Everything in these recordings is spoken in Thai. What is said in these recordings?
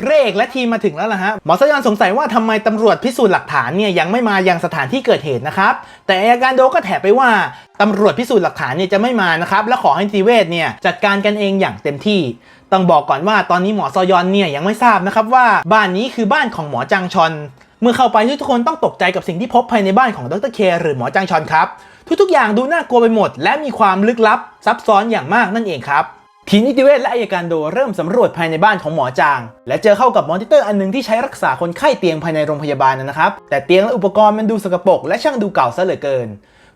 พระเอกและทีมมาถึงแล้วล่ะฮะ หมอสยอนสงสัยว่าทำไมตำรวจพิสูจน์หลักฐานเนี่ยยังไม่มายังสถานที่เกิดเหตุนะครับ แต่อายการโดก็แถไปว่าตำรวจพิสูจน์หลักฐานเนี่ยจะไม่มานะครับ และขอให้นิติเวชเนี่ยจัดการกันเองอย่างเต็มที่ ต้องบอกก่อนว่าตอนนี้หมอซอยอนเนี่ยยังไม่ทราบนะครับว่าบ้านนี้คือบ้านของหมอจังชอนเมื่อเข้าไปทุกคนต้องตกใจกับสิ่งที่พบภายในบ้านของดรเคหรือหมอจังชอนครับ ทุกๆอย่างดูน่ากลัวไปหมด และมีความลึกลับซับซ้อนอย่างมากนั่นเองครับ ทีมนิติเวชและอายการโดเริ่มสำรวจภายในบ้านของหมอจาง และเจอเข้ากับมอนิเตอร์อันหนึงที่ใช้รักษาคนไข้เตียงภายในโรงพยาบาลนะครับ แต่เตียงและอุปกรณ์มันดูสกปรกและช่างดูเก่าซะเหลือเกิน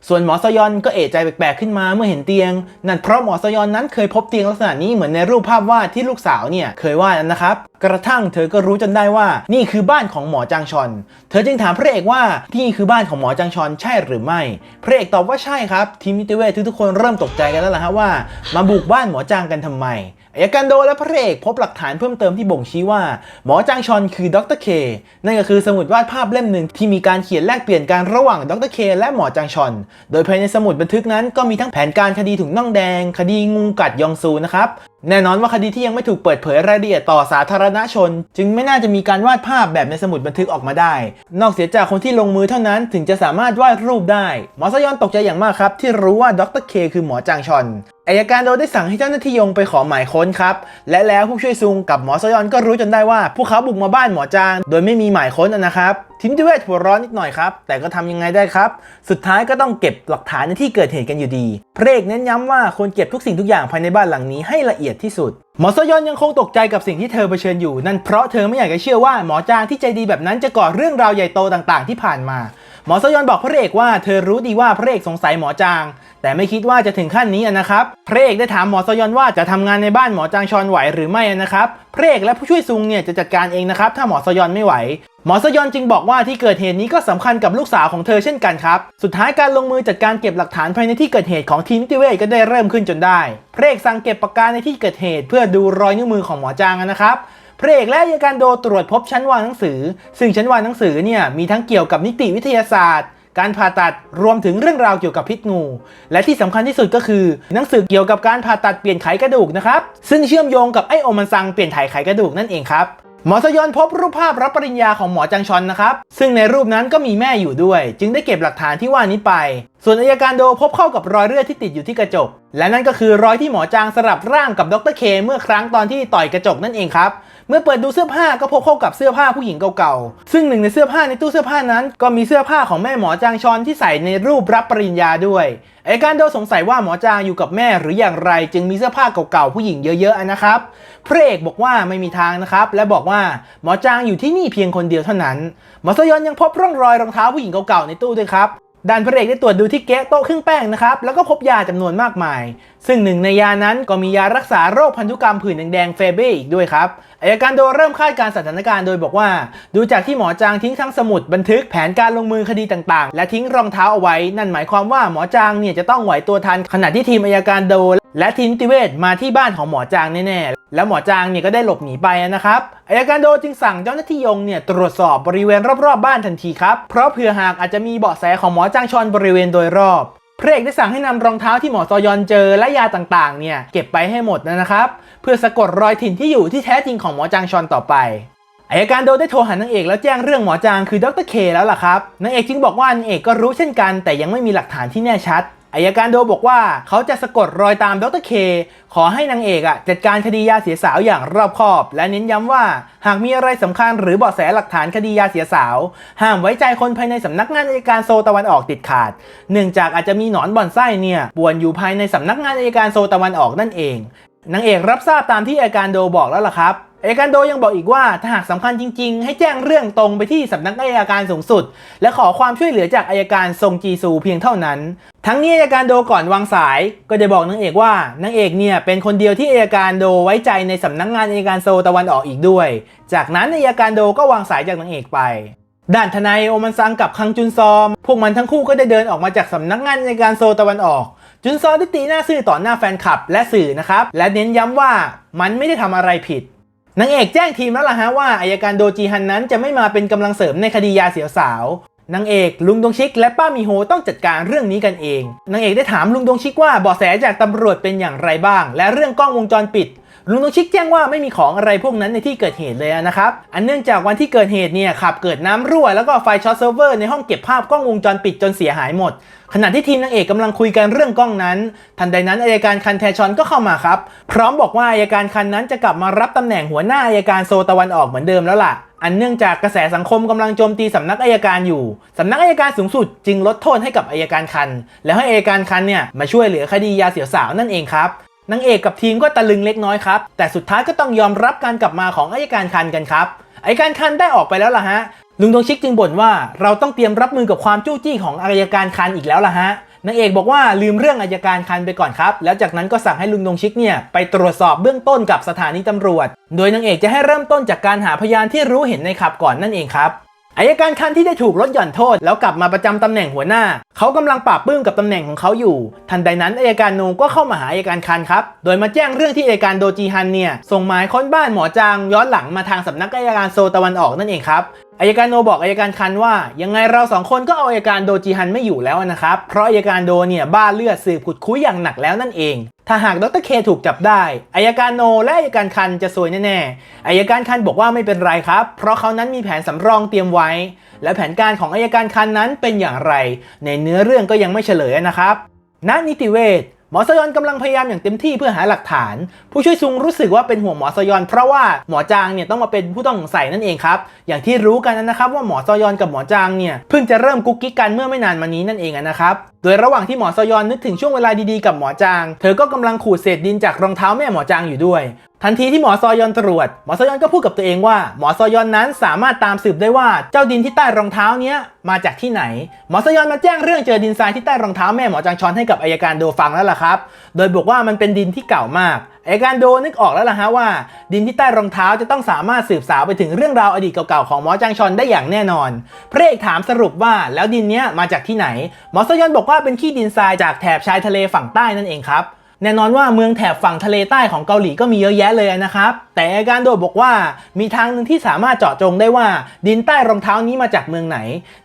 ส่วนหมอซยอนก็เอะใจแปลกๆขึ้นมาเมื่อเห็นเตียง นั่นเพราะหมอซยอนนั้นเคยพบเตียงลักษณะนี้เหมือนในรูปภาพวาดที่ลูกสาวเนี่ยเคยวาดนะครับ กระทั่งเธอก็รู้จนได้ว่านี่คือบ้านของหมอจางชอน เธอจึงถามพระเอกว่านี่คือบ้านของหมอจางชอนใช่หรือไม่ พระเอกตอบว่าใช่ครับ ทีมนิติเวชทุกๆคนเริ่มตกใจกันแล้วล่ะฮะว่า มาบุกบ้านหมอจางกันทำไมอายการโดและพระเอกพบหลักฐานเพิ่มเติมที่บ่งชี้ว่า หมอจางชอนคือดรเคนั่นก็คือสมุดวาดภาพเล่มหนึ่งที่มีการเขียนแลกเปลี่ยนกันระหว่างดรเคและหมอจางชอนโดยภายในสมุดบันทึกนั้นก็มีทั้งแผนการคดีถุงน่องแดง คดีงูกัดยองซูนะครับ แน่นอนว่าคดีที่ยังไม่ถูกเปิดเผยรายละเอียดต่อสาธารณชน จึงไม่น่าจะมีการวาดภาพแบบในสมุดบันทึกออกมาได้ นอกเสียจากคนที่ลงมือเท่านั้นถึงจะสามารถวาดรูปได้หมอซยอนตกใจอย่างมากครับ ที่รู้ว่าดรเคคือหมอจางชอนอายการโดได้สั่งให้เจ้าหน้าที่ยงไปขอหมายค้นครับ และแล้วผู้ช่วยซุงกับหมอซยอนก็รู้จนได้ว่า พวกเขาบุกมาบ้านหมอจาง โดยไม่มีหมายค้นนะครับทีมนิเวชหัวร้อนนิดหน่อยครับ แต่ก็ทำยังไงได้ครับ สุดท้ายก็ต้องเก็บหลักฐานในที่เกิดเหตุกันอยู่ดีพระเอกเน้นย้ำว่าควรเก็บทุกสิ่งทุกอย่างภายในบ้านหลังนี้ให้ละเอียดที่สุด หมอซยอนยังคงตกใจกับสิ่งที่เธอเผชิญอยู่ นั่นเพราะเธอไม่อยากจะเชื่อว่าหมอจางที่ใจดีแบบนั้นจะก่อเรื่องราวใหญ่โตต่างๆ ที่ผ่านมา หมอซยอนบอกพระเอกว่าเธอรู้ดีว่าพระเอกสงสัยหมอจาง แต่ไม่คิดว่าจะถึงขั้นนี้นะครับพระเอกได้ถามหมอซยอนว่าจะทำงานในบ้านหมอจางชอนไหวหรือไม่นะครับพระเอกและผู้ช่วยซุงเนี่ยจะจัดการเองนะครับถ้าหมอซยอนไม่ไหว หมอซยอนจึงบอกว่าที่เกิดเหตุนี้ก็สำคัญกับลูกสาวของเธอเช่นกันครับ สุดท้ายการลงมือจัดการเก็บหลักฐานภายในที่เกิดเหตุของทีมนิติเวชก็ได้เริ่มขึ้นจนได้พระเอกสั่งเก็บปากกาในที่เกิดเหตุเพื่อดูรอยนิ้วมือของหมอจางนะครับพระเอกและอัยการโดตรวจพบชั้นวางหนังสือ ซึ่งชั้นวางหนังสือเนี่ยมีทั้งเกี่ยวกับนิติวิทยาศาสตร์ การผ่าตัดรวมถึงเรื่องราวเกี่ยวกับพิษงู และที่สำคัญที่สุดก็คือ หนังสือเกี่ยวกับการผ่าตัดเปลี่ยนไขกระดูกนะครับซึ่งเชื่อมโยงกับไอโอมันซังเปลี่ยนถ่ายไขกระดูกนั่นเองครับ หมอสยอนพบรูปภาพรับปริญญาของหมอจังชอนนะครับ ซึ่งในรูปนั้นก็มีแม่อยู่ด้วย จึงได้เก็บหลักฐานที่ว่านี้ไป ส่วนอายการโดพบเข้ากับรอยเลือดที่ติดอยู่ที่กระจก และนั่นก็คือรอยที่หมอจางสลับร่างกับดรเคเมื่อครั้งตอนที่ต่อยกระจกนั่นเองครับ เมื่อเปิดดูเสื้อผ้าก็พบเข้ากับเสื้อผ้าผู้หญิงเก่าๆ ซึ่งหนึ่งในเสื้อผ้าในตู้เสื้อผ้านั้น ก็มีเสื้อผ้าของแม่หมอจางชอนที่ใส่ในรูปรับปริญญาด้วยไอการโดสงสัยว่าหมอจางอยู่กับแม่หรืออย่างไร จึงมีเสื้อผ้าเก่าๆผู้หญิงเยอะๆนะครับพระเอกบอกว่าไม่มีทางนะครับ และบอกว่าหมอจางอยู่ที่นี่เพียงคนเดียวเท่านั้น หมอสยอนยังพบร่องรอยรองเท้าผู้หญิงเก่าๆในตู้ด้วยครับด้านพระเอกได้ตรวจดูที่เก๊ะโต๊ะเครื่องแป้งนะครับ แล้วก็พบยาจำนวนมากมาย ซึ่งหนึ่งในยานั้นก็มียารักษาโรคพันธุกรรมผื่นแดงๆเฟเบ้อีกด้วยครับอายการโดเริ่มคาดการณ์สถานการณ์โดยบอกว่า ดูจากที่หมอจางทิ้งทั้งสมุดบันทึกแผนการลงมือคดีต่างๆ และทิ้งรองเท้าเอาไว้ นั่นหมายความว่าหมอจางเนี่ยจะต้องไหวตัวทันขณะที่ทีมอายการโด และทีมติเวชมาที่บ้านของหมอจางแน่ๆ แล้วหมอจางเนี่ยก็ได้หลบหนีไปนะครับอายการโดจึงสั่งเจ้าหน้าที่ยงเนี่ยตรวจสอบบริเวณรอบๆบ้านทันทีครับเพราะเผื่อหากอาจจะมีเบาะแสของหมอจางชอนบริเวณโดยรอบ พระเอกได้สั่งให้นำรองเท้าที่หมอซอยอนเจอและยาต่างๆ เนี่ยเก็บไปให้หมดนะครับ เพื่อสะกดรอยถิ่นที่อยู่ที่แท้จริงของหมอจางชอนต่อไปอายการโดได้โทรหานางเอกแล้วแจ้งเรื่องหมอจางคือดรเคแล้วล่ะครับนางเอกจึงบอกว่านางเอกก็รู้เช่นกัน แต่ยังไม่มีหลักฐานที่แน่ชัด อายการโดบอกว่าเขาจะสะกดรอยตามดรเค ขอให้นางเอกอะจัดการคดียาเสียสาวอย่างรอบคอบ และเน้นย้ำว่าหากมีอะไรสำคัญหรือเบาะแสหลักฐานคดียาเสียสาว ห้ามไว้ใจคนภายในสำนักงานอัยการโซตะวันออกติดขาด เนื่องจากอาจจะมีหนอนบ่อนไส้เนี่ยป่วนอยู่ภายในสำนักงานอัยการโซตะวันออกนั่นเองนางเอกรับทราบตามที่อัยการโดบอกแล้วล่ะครับ อัยการโดยังบอกอีกว่าถ้าหากสำคัญจริง ๆ ให้แจ้งเรื่องตรงไปที่สำนักอัยการสูงสุด และขอความช่วยเหลือจากอัยการทรงจีซูเพียงเท่านั้น ทั้งนี้อัยการโดก่อนวางสาย ก็ได้บอกนางเอกว่านางเอกเนี่ยเป็นคนเดียวที่อัยการโดไว้ใจในสำนักงานอัยการโซตะวันออกอีกด้วย จากนั้นอัยการโดก็วางสายจากนางเอกไปด้านทนายโอมันซังกับคังจุนซอม พวกมันทั้งคู่ก็ได้เดินออกมาจากสำนักงานอัยการโซตะวันออก จุนซอได้ตีหน้าซื่อต่อหน้าแฟนคลับและสื่อนะครับ และเน้นย้ำว่ามันไม่ได้ทำอะไรผิด นางเอกแจ้งทีมแล้วล่ะฮะว่าอายการโดจีฮันนั้นจะไม่มาเป็นกำลังเสริมในคดียาเสียวสาวนางเอกลุงดงชิกและป้ามีโฮต้องจัดการเรื่องนี้กันเองนางเอกได้ถามลุงดงชิกว่าเบาะแสจากตำรวจเป็นอย่างไรบ้าง และเรื่องกล้องวงจรปิด ลุงนงชิกแจ้งว่าไม่มีของอะไรพวกนั้นในที่เกิดเหตุเลยนะครับ อันเนื่องจากวันที่เกิดเหตุเนี่ยขับเกิดน้ำรั่วแล้วก็ไฟช็อตเซิร์ฟเวอร์ในห้องเก็บภาพกล้องวงจรปิดจนเสียหายหมด ขณะที่ทีมนางเอกกำลังคุยกันเรื่องกล้องนั้น ทันใดนั้นอายการคันแทชอนก็เข้ามาครับ พร้อมบอกว่าอายการคันนั้นจะกลับมารับตำแหน่งหัวหน้าอายการโซตะวันออกเหมือนเดิมแล้วล่ะอันเนื่องจากกระแสสังคมกำลังโจมตีสำนักอายการอยู่สำนักอายการสูงสุดจึงลดโทษให้กับอายการคัน แล้วให้อายการคันเนี่ยมาช่วยเหลือคดียาเสียสาวนั่นเองครับ นางเอกกับทีมก็ตะลึงเล็กน้อยครับ แต่สุดท้ายก็ต้องยอมรับการกลับมาของอายการคันกันครับอายการคันได้ออกไปแล้วล่ะฮะ ลุงดวงชิกจึงบ่นว่าเราต้องเตรียมรับมือกับความจู้จี้ของอายการคันอีกแล้วล่ะฮะนางเอกบอกว่าลืมเรื่องอายการคันไปก่อนครับ แล้วจากนั้นก็สั่งให้ลุงดงชิกเนี่ยไปตรวจสอบเบื้องต้นกับสถานีตำรวจ โดยนางเอกจะให้เริ่มต้นจากการหาพยานที่รู้เห็นในขับก่อนนั่นเองครับ อายการคันที่ได้ถูกลดหย่อนโทษ แล้วกลับมาประจำตำแหน่งหัวหน้า เขากำลังปราบปื้มกับตำแหน่งของเขาอยู่ ทันใดนั้นอายการโนก็เข้ามาหาอายการคันครับ โดยมาแจ้งเรื่องที่อายการโดจีฮันเนี่ยส่งหมายค้นบ้านหมอจางย้อนหลังมาทางสำนักอายการโซตะวันออกนั่นเองครับ อายการโนบอกอายการคันว่า ยังไงเราสองคนก็เอาอายการโดจีฮันไม่อยู่แล้วนะครับ เพราะอายการโดเนี่ยบ้าเลือดสืบขุดคุยอย่างหนักแล้วนั่นเอง ถ้าหากดรเคถูกจับได้อายการโนและอายการคันจะซวยแน่ๆอายการคันบอกว่าไม่เป็นไรครับ เพราะเขานั้นมีแผนสำรองเตรียมไว้ และแผนการของอายการคันนั้นเป็นอย่างไร ในเนื้อเรื่องก็ยังไม่เฉลยนะครับณนิติเวชห มอสยอนกำลังพยายามอย่างเต็มที่เพื่อหาหลักฐาน ผู้ช่วยซุงรู้สึกว่าเป็นห่วงหมอสยอน เพราะว่าหมอจางเนี่ยต้องมาเป็นผู้ต้องสงสัยนั่นเองครับ อย่างที่รู้กันนะครับว่าหมอสยอนกับหมอจางเนี่ยเพิ่งจะเริ่มกุ๊กกิ๊กกันเมื่อไม่นานมานี้นั่นเองนะครับ โดยระหว่างที่หมอสยอนนึกถึงช่วงเวลาดีๆกับหมอจาง เธอก็กำลังขูดเศษดินจากรองเท้าแม่หมอจางอยู่ด้วย ทันทีที่หมอซอยอนตรวจ หมอซอยอนก็พูดกับตัวเองว่า หมอซอยอนนั้นสามารถตามสืบได้ว่าเจ้าดินที่ใต้รองเท้าเนี้ยมาจากที่ไหน หมอซอยอนมาแจ้งเรื่องเจอดินทรายที่ใต้รองเท้าแม่หมอจางชอนให้กับอายการโดฟังแล้วล่ะครับ โดยบอกว่ามันเป็นดินที่เก่ามากอายการโดนึกออกแล้วล่ะฮะว่า ดินที่ใต้รองเท้าจะต้องสามารถสืบสาวไปถึงเรื่องราวอดีตเก่าๆของหมอจางชอนได้อย่างแน่นอนพระเอกถามสรุปว่าแล้วดินเนี้ยมาจากที่ไหน หมอซอยอนบอกว่าเป็นขี้ดินทรายจากแถบชายทะเลฝั่งใต้นั่นเองครับ แน่นอนว่าเมืองแถบฝั่งทะเลใต้ของเกาหลีก็มีเยอะแยะเลยนะครับ แต่อาการโดดบอกว่ามีทางหนึ่งที่สามารถเจาะจงได้ว่าดินใต้รองเท้านี้มาจากเมืองไหน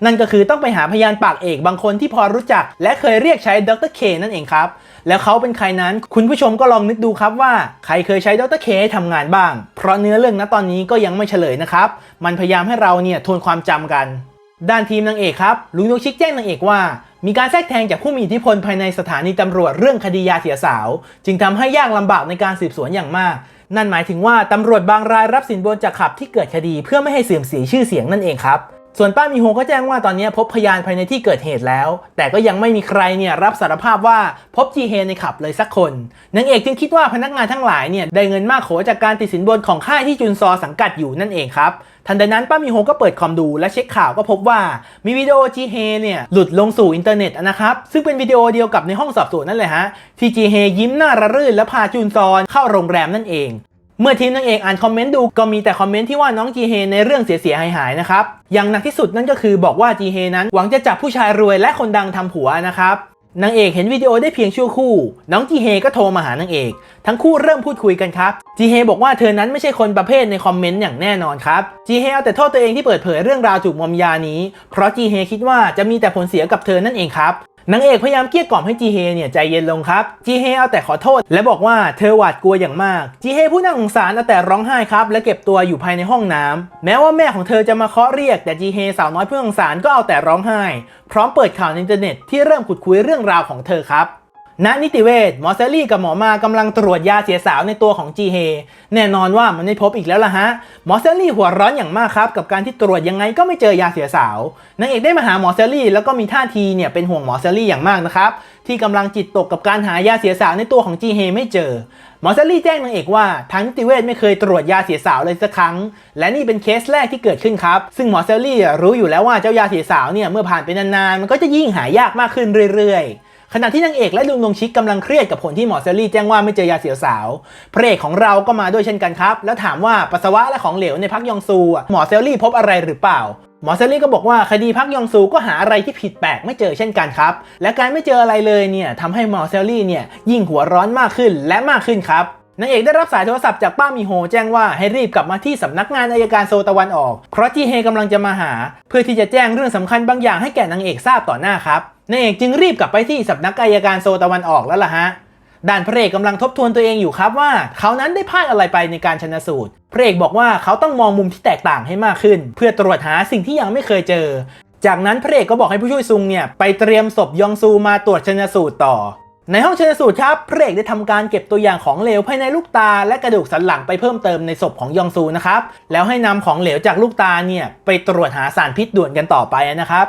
นั่นก็คือต้องไปหาพยานปากเอกบางคนที่พอรู้จัก และเคยเรียกใช้ดรเคนั่นเองครับ แล้วเขาเป็นใครนั้นคุณผู้ชมก็ลองนึกดูครับว่าใครเคยใช้ดรเคให้ทำงานบ้าง เพราะเนื้อเรื่องณตอนนี้ก็ยังไม่เฉลยนะครับ มันพยายามให้เราเนี่ยทวนความจำกัน ด้านทีมนางเอกครับลุงยกชิกแจ้งนางเอกว่า มีการแทรกแทงจากผู้มีอิทธิพลภายในสถานีตำรวจเรื่องคดียาเสียสาว จึงทำให้ยากลำบากในการสืบสวนอย่างมาก นั่นหมายถึงว่าตำรวจบางรายรับสินบนจากขับที่เกิดคดีเพื่อไม่ให้เสื่อมเสียชื่อเสียงนั่นเองครับส่วนป้ามีโฮก็แจ้งว่าตอนนี้พบพยานภายในที่เกิดเหตุแล้ว แต่ก็ยังไม่มีใครเนี่ยรับสารภาพว่าพบจีเฮในขับเลยสักคนนางเอกจึงคิดว่าพนักงานทั้งหลายเนี่ยได้เงินมากโขจากการติดสินบนของค่ายที่จุนซอสังกัดอยู่นั่นเองครับ ทันใดนั้นป้ามีโฮก็เปิดคอมดูและเช็คข่าวก็พบว่ามีวิดีโอจีเฮเนี่ยหลุดลงสู่อินเทอร์เน็ตนะครับ ซึ่งเป็นวิดีโอเดียวกับในห้องสอบสวนนั่นเลยฮะที่จีเฮยิ้มหน้าระรื่นและพาจุนซอนเข้าโรงแรมนั่นเองเมื่อทีมนางเอกอ่านคอมเมนต์ดูก็มีแต่คอมเมนต์ที่ว่าน้องจีเฮในเรื่องเสียๆหายๆนะครับ อย่างหนักที่สุดนั่นก็คือบอกว่าจีเฮนั้นหวังจะจับผู้ชายรวยและคนดังทำผัวนะครับ นางเอกเห็นวิดีโอได้เพียงชั่วคู่ น้องจีเฮก็โทรมาหานางเอก ทั้งคู่เริ่มพูดคุยกันครับ จีเฮบอกว่าเธอนั้นไม่ใช่คนประเภทในคอมเมนต์อย่างแน่นอนครับ จีเฮเอาแต่โทษตัวเองที่เปิดเผยเรื่องราวจูกมอมยานี้ เพราะจีเฮคิดว่าจะมีแต่ผลเสียกับเธอนั่นเองครับ นางเอกพยายามเกลี้ยกล่อมให้จีเฮเนี่ยใจเย็นลงครับ จีเฮเอาแต่ขอโทษ และบอกว่าเธอหวาดกลัวอย่างมาก จีเฮผู้น่าสงสารเอาแต่ร้องไห้ครับ และเก็บตัวอยู่ภายในห้องน้ำแม้ว่าแม่ของเธอจะมาเคาะเรียก แต่จีเฮสาวน้อยผู้น่าสงสารก็เอาแต่ร้องไห้ พร้อมเปิดข่าวในอินเทอร์เน็ตที่เริ่มขุดคุยเรื่องราวของเธอครับ ณนิติเวชหมอเซลลี่กับหมอมากำลังตรวจยาเสียสาวในตัวของจีเฮแน่นอนว่ามันไม่พบอีกแล้วล่ะฮะ หมอเซลลี่หัวร้อนอย่างมากครับ กับการที่ตรวจยังไงก็ไม่เจอยาเสียสาวนางเอกได้มาหาหมอเซลลี่แล้วก็มีท่าทีเนี่ยเป็นห่วงหมอเซลลี่อย่างมากนะครับ ที่กำลังจิตตกกับการหายาเสียสาวในตัวของจีเฮไม่เจอหมอเซลลี่แจ้งนางเอกว่าทางนิติเวชไม่เคยตรวจยาเสียสาวเลยสักครั้ง และนี่เป็นเคสแรกที่เกิดขึ้นครับ ซึ่งหมอเซลลี่รู้อยู่แล้วว่าเจ้ายาเสียสาวเนี่ยเมื่อผ่านไปนานๆมันก็จะยิ่งหายากมากขึ้นเรื่อยๆ ขณะที่นางเอกและลุงดวงชิกกำลังเครียดกับผลที่หมอเซลลี่แจ้งว่าไม่เจอยาเสียสาวพระเอกของเราก็มาด้วยเช่นกันครับ แล้วถามว่าปัสสาวะและของเหลวในพักยองซูอะหมอเซลลี่พบอะไรหรือเปล่าหมอเซลลี่ก็บอกว่าคดีพักยองซูก็หาอะไรที่ผิดแปลกไม่เจอเช่นกันครับ และการไม่เจออะไรเลยเนี่ยทำให้หมอเซลลี่เนี่ยยิ่งหัวร้อนมากขึ้นและมากขึ้นครับนางเอกได้รับสายโทรศัพท์จากป้ามีโฮแจ้งว่าให้รีบกลับมาที่สำนักงานอายการโซตะวันออก เพราะจีเฮกำลังจะมาหา เพื่อที่จะแจ้งเรื่องสำคัญบางอย่างให้แก่นางเอกทราบต่อหน้าครับ นางเอกจึงรีบกลับไปที่สำนักอายการโซตะวันออกแล้วล่ะฮะด่านพระเอกกำลังทบทวนตัวเองอยู่ครับว่า เขานั้นได้พลาดอะไรไปในการชนะสูตร พระเอกบอกว่าเขาต้องมองมุมที่แตกต่างให้มากขึ้น เพื่อตรวจหาสิ่งที่ยังไม่เคยเจอ จากนั้นพระเอกก็บอกให้ผู้ช่วยซุงเนี่ยไปเตรียมศพยองซูมาตรวจชนะสูตรต่อ ในห้องชนะสูตรครับพระเอกได้ทำการเก็บตัวอย่างของเหลวภายในลูกตา และกระดูกสันหลังไปเพิ่มเติมในศพของยองซูนะครับแล้วให้นำของเหลวจากลูกตาเนี่ยไปตรวจหาสารพิษด่วนกันต่อไปนะครับ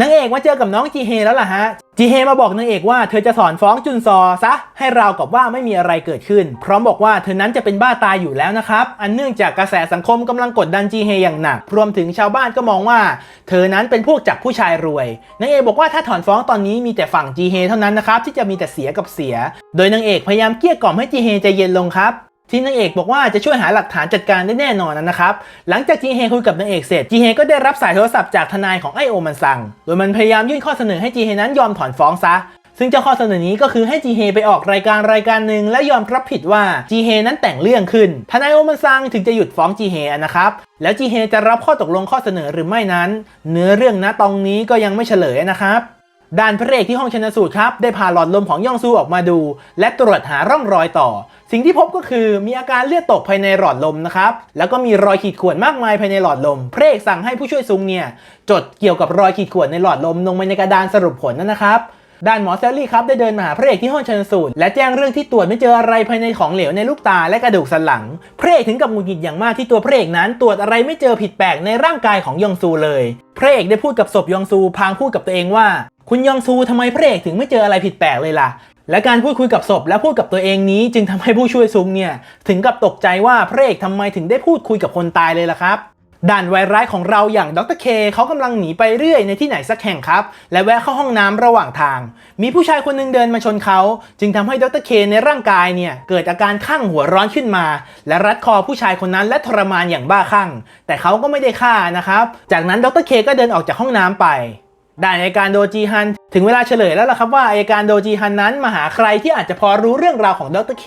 นางเอกมาเจอกับน้องจีเฮแล้วล่ะฮะ จีเฮมาบอกนางเอกว่าเธอจะสอนฟ้องจุนซอซะ ให้ราวกับว่าไม่มีอะไรเกิดขึ้น พร้อมบอกว่าเธอนั้นจะเป็นบ้าตายอยู่แล้วนะครับ อันเนื่องจากกระแสสังคมกำลังกดดันจีเฮอย่างหนัก รวมถึงชาวบ้านก็มองว่า เธอนั้นเป็นพวกจับผู้ชายรวย นางเอกบอกว่าถ้าถอนฟ้องตอนนี้มีแต่ฝั่งจีเฮเท่านั้นนะครับที่จะมีแต่เสียกับเสีย โดยนางเอกพยายามเกลี้ยกล่อมให้จีเฮใจเย็นลงครับ ที่นางเอกบอกว่าจะช่วยหาหลักฐานจัดการได้แน่นอนนะครับ หลังจากจีเฮคุยกับนางเอกเสร็จจีเฮก็ได้รับสายโทรศัพท์จากทนายของไอโอมันซัง โดยมันพยายามยื่นข้อเสนอให้จีเฮนั้นยอมถอนฟ้องซะ ซึ่งเจ้าข้อเสนอนี้ก็คือให้จีเฮไปออกรายการรายการหนึ่งและยอมรับผิดว่าจีเฮนั้นแต่งเรื่องขึ้น ทนายโอมันซังถึงจะหยุดฟ้องจีเฮนะครับ แล้วจีเฮจะรับข้อตกลงข้อเสนอหรือไม่นั้น เนื้อเรื่องณตรงนี้ก็ยังไม่เฉลยนะครับ ด้านพระเอกที่ห้องชนสูตรครับ ได้พาหลอดลมของยองซูออกมาดู และตรวจหาร่องรอยต่อ สิ่งที่พบก็คือมีอาการเลือดตกภายในหลอดลมนะครับ แล้วก็มีรอยขีดข่วนมากมายภายในหลอดลม พระเอกสั่งให้ผู้ช่วยซุงเนี่ย จดเกี่ยวกับรอยขีดข่วนในหลอดลมลงไปในกระดานสรุปผลนั่นนะครับด้านหมอเซลลี่ครับได้เดินมาหาพระเอกที่ห้องชนสูตรและแจ้งเรื่องที่ตรวจไม่เจออะไรภายในของเหลวในลูกตาและกระดูกสันหลัง พระเอกถึงกับหงุดหงิดอย่างมากที่ตัวพระเอกนั้นตรวจอะไรไม่เจอผิดแปลกในร่างกายของยองซูเลย พระเอกได้พูดกับศพยองซูพางพูดกับตัวเองว่า คุณยองซูทำไมพระเอกถึงไม่เจออะไรผิดแปลกเลยล่ะ และการพูดคุยกับศพและพูดกับตัวเองนี้ จึงทำให้ผู้ช่วยซุงเนี่ยถึงกับตกใจว่าพระเอกทำไมถึงได้พูดคุยกับคนตายเลยล่ะครับด่านไวร้ายของเราอย่างดรเคเขากำลังหนีไปเรื่อยในที่ไหนสักแห่งครับ และแวะเข้าห้องน้ำระหว่างทาง มีผู้ชายคนหนึงเดินมาชนเขา จึงทำให้ดรเคในร่างกายเนี่ย เกิดอาการข้างหัวร้อนขึ้นมา และรัดคอผู้ชายคนนั้นและทรมานอย่างบ้าคลั่งแต่เขาก็ไม่ได้ฆ่านะครับ จากนั้นดรเคก็เดินออกจากห้องน้ำไป ด่านอัยการโดจีฮัน ถึงเวลาเฉลยแล้วล่ะครับว่าอัยการโดจีฮันนั้นมาหาใครที่อาจจะพอรู้เรื่องราวของดรเค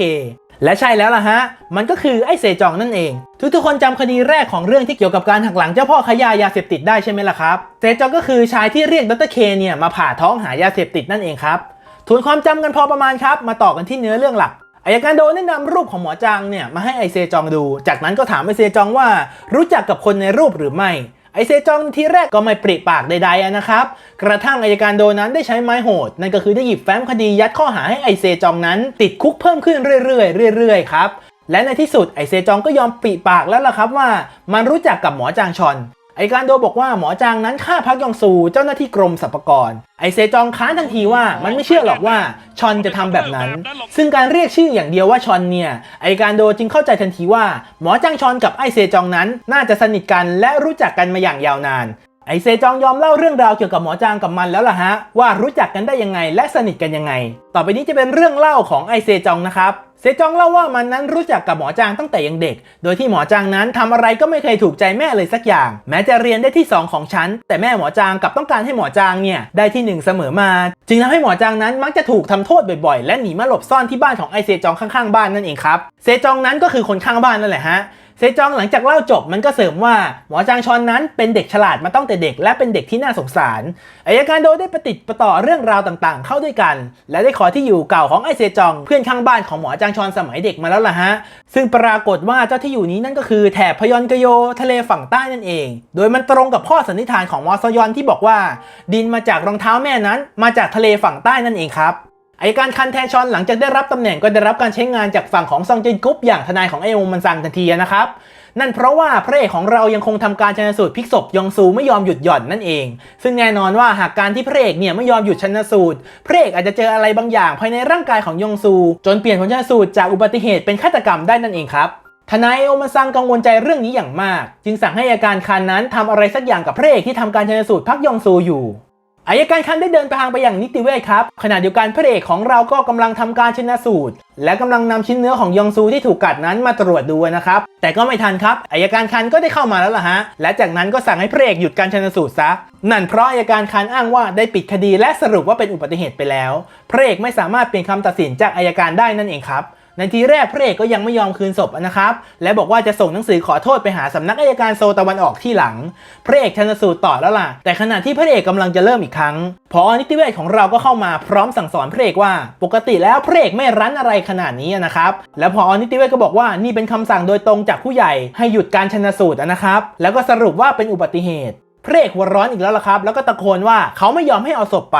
และใช่แล้วล่ะฮะ มันก็คือไอ้เซจองนั่นเอง ทุกๆคนจำคดีแรกของเรื่องที่เกี่ยวกับการหักหลังเจ้าพ่อขายายาเสพติดได้ใช่ไหมล่ะครับ เซจองก็คือชายที่เรียกดรเคเนี่ยมาผ่าท้องหายาเสพติดนั่นเองครับทวนความจำกันพอประมาณครับ มาต่อกันที่เนื้อเรื่องหลักอายการโดได้นำรูปของหมอจางเนี่ยมาให้ไอเซจองดู จากนั้นก็ถามไอเซจองว่ารู้จักกับคนในรูปหรือไม่ ไอเซจองทีแรกก็ไม่ปริปากใดๆนะครับ กระทั่งอายการโดนั้นได้ใช้ไม้โหด นั่นก็คือได้หยิบแฟ้มคดียัดข้อหาให้ไอเซจองนั้น ติดคุกเพิ่มขึ้นเรื่อยๆเรื่อยๆครับและในที่สุดไอเซจองก็ยอมปริปากแล้วล่ะครับว่า มันรู้จักกับหมอจางชอน ไอการโดบอกว่าหมอจางนั้นฆ่าพักยองซูเจ้าหน้าที่กรมสรรพากร ไอเซจองค้านทันทีว่ามันไม่เชื่อหรอกว่าชอนจะทำแบบนั้น ซึ่งการเรียกชื่ออย่างเดียวว่าชอนเนี่ย ไอการโดจึงเข้าใจทันทีว่า หมอจางชอนกับไอเซจองนั้น น่าจะสนิทกันและรู้จักกันมาอย่างยาวนาน ไอเซจองยอมเล่าเรื่องราวเกี่ยวกับหมอจางกับมันแล้วล่ะฮะว่ารู้จักกันได้ยังไงและสนิทกันยังไง ต่อไปนี้จะเป็นเรื่องเล่าของไอเซจองนะครับ เซจองเล่าว่ามันนั้นรู้จักกับหมอจางตั้งแต่ยังเด็ก โดยที่หมอจางนั้นทำอะไรก็ไม่เคยถูกใจแม่เลยสักอย่าง แม้จะเรียนได้ที่ 2 ของชั้น แต่แม่หมอจางกับต้องการให้หมอจางเนี่ยได้ที่ 1 เสมอมา จึงทำให้หมอจางนั้นมักจะถูกทำโทษบ่อยๆ และหนีมาหลบซ่อนที่บ้านของไอเซจองข้างๆบ้านนั่นเองครับ เซจองนั้นก็คือคนข้างบ้านนั่นแหละฮะ เซจองหลังจากเล่าจบมันก็เสริมว่าหมอจางชอนนั้นเป็นเด็กฉลาดมาตั้งแต่เด็กและเป็นเด็กที่น่าสงสารอายการโดได้ประติดประต่อเรื่องราวต่างๆ เข้าด้วยกัน และได้ขอที่อยู่เก่าของไอเซจอง เพื่อนข้างบ้านของหมอจางชอนสมัยเด็กมาแล้วล่ะฮะ ซึ่งปรากฏว่าเจ้าที่อยู่นี้นั่นก็คือแถบพยอนกโย ทะเลฝั่งใต้นั่นเอง โดยมันตรงกับข้อสันนิษฐานของมอซยอนที่บอกว่า ดินมาจากรองเท้าแม่นั้น มาจากทะเลฝั่งใต้นั่นเองครับ อายการคันแทชอนหลังจากได้รับตำแหน่งก็ได้รับการใช้งานจากฝั่งของซองจินกุ๊ปอย่างทนายของไอโอมันซังทันทีนะครับนั่นเพราะว่าพระเอกของเรายังคงทำการชันสูตรพลิกศพยองซูไม่ยอมหยุดหย่อนนั่นเอง ซึ่งแน่นอนว่าหากการที่พระเอกเนี่ยไม่ยอมหยุดชันสูตรพระเอกอาจจะเจออะไรบางอย่างภายในร่างกายของยองซู จนเปลี่ยนผลชันสูตรจากอุบัติเหตุเป็นฆาตกรรมได้นั่นเองครับทนายโอมาซังกังวลใจเรื่องนี้อย่างมาก จึงสั่งให้อาการคันนั้นทำอะไรสักอย่างกับพระเอกที่ทำการชันสูตรพักยองซูอยู่ อายการคันได้เดินไปทางไปอย่างนิติเวชครับขณะเดียวกันพระเอกของเราก็กำลังทำการชนะสูตร และกำลังนำชิ้นเนื้อของยองซูที่ถูกกัดนั้นมาตรวจดูนะครับ แต่ก็ไม่ทันครับอายการคันก็ได้เข้ามาแล้วล่ะฮะ และจากนั้นก็สั่งให้พระเอกหยุดการชนะสูตรซะ นั่นเพราะอายการคันอ้างว่าได้ปิดคดีและสรุปว่าเป็นอุบัติเหตุไปแล้ว พระเอกไม่สามารถเปลี่ยนคำตัดสินจากอายการได้นั่นเองครับ ในทีแรกพระเอกก็ยังไม่ยอมคืนศพนะครับ และบอกว่าจะส่งหนังสือขอโทษไปหาสำนักอายการโซตะวันออกที่หลัง พระเอกชันสูตรต่อแล้วล่ะ แต่ขณะที่พระเอกกำลังจะเริ่มอีกครั้ง พอนิติเวชของเราก็เข้ามาพร้อมสั่งสอนพระเอกว่า ปกติแล้วพระเอกไม่รั้นอะไรขนาดนี้นะครับ แล้วพอนิติเวชก็บอกว่านี่เป็นคำสั่งโดยตรงจากผู้ใหญ่ให้หยุดการชันสูตรนะครับ แล้วก็สรุปว่าเป็นอุบัติเหตุ พระเอกหัวร้อนอีกแล้วล่ะครับ แล้วก็ตะโกนว่าเขาไม่ยอมให้เอาศพไป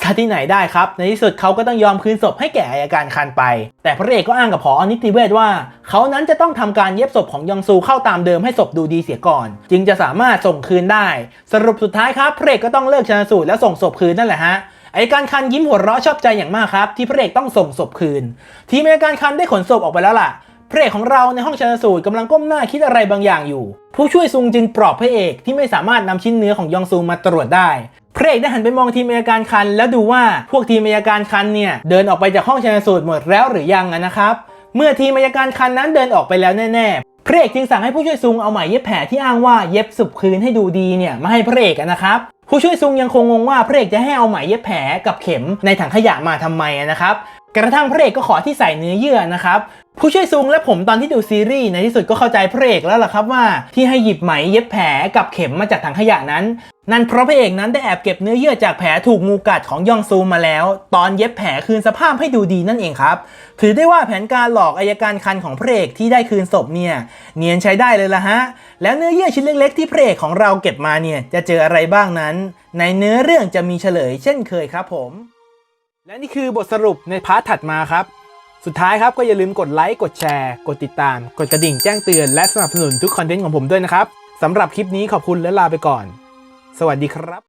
ซะที่ไหนได้ครับ ในที่สุดเขาก็ต้องยอมคืนศพให้แก่อายการคันไป แต่พระเอกก็อ้างกับผออนิติเวชว่า เขานั้นจะต้องทำการเย็บศพของยองซูเข้าตามเดิมให้ศพดูดีเสียก่อน จึงจะสามารถส่งคืนได้ สรุปสุดท้ายครับพระเอกก็ต้องเลิกชันสูตรแล้วส่งศพคืนนั่นแหละฮะอายการคันยิ้มหัวเราะชอบใจอย่างมากครับ ที่พระเอกต้องส่งศพคืน ทีมอายการคันได้ขนศพออกไปแล้วล่ะ พระเอกของเราในห้องชันสูตรกำลังก้มหน้าคิดอะไรบางอย่างอยู่ ผู้ช่วยซุงจึงปลอบพระเอกที่ไม่สามารถนำชิ้นเนื้อของยองซูมาตรวจได้ พระเอกได้หันไปมองทีมอายการคัน แล้วดูว่าพวกทีมอายการคันเนี่ยเดินออกไปจากห้องชันสูตรหมดแล้วหรือยังนะครับ เมื่อทีมอายการคันนั้นเดินออกไปแล้วแน่ๆ พระเอกจึงสั่งให้ผู้ช่วยซุงเอาไหมเย็บแผลที่อ้างว่าเย็บสุบคืนให้ดูดีเนี่ยมาให้พระเอกนะครับผู้ช่วยซุงยังคงงงว่าพระเอกจะให้เอาไหมเย็บแผลกับเข็มในถังขยะมาทำไมนะครับ กระทั่งพระเอกก็ขอที่ใส่เนื้อเยื่อนะครับ ผู้ช่วยซุงและผมตอนที่ดูซีรีส์ในที่สุดก็เข้าใจพระเอกแล้วล่ะครับว่าที่ให้หยิบไหมเย็บแผลกับเข็มมาจากถังขยะนั้น นั่นเพราะพระเอกนั้นได้แอบเก็บเนื้อเยื่อจากแผลถูกงูกัดของยองซูมาแล้ว ตอนเย็บแผลคืนสภาพให้ดูดีนั่นเองครับ ถือได้ว่าแผนการหลอกอายการคันของพระเอกที่ได้คืนศพเนี่ยเนียนใช้ได้เลยละฮะแล้วเนื้อเยื่อชิ้นเล็กๆ ที่พระเอกของเราเก็บมาเนี่ยจะเจออะไรบ้างนั้น ในเนื้อเรื่องจะมีเฉลยเช่นเคยครับผม และนี่คือบทสรุปในพาร์ทถัดมาครับ สุดท้ายครับก็อย่าลืมกดไลค์กดแชร์ กดติดตาม กดกระดิ่งแจ้งเตือนและสนับสนุนทุกคอนเทนต์ของผมด้วยนะครับสำหรับคลิปนี้ขอบคุณและลาไปก่อน สวัสดีครับ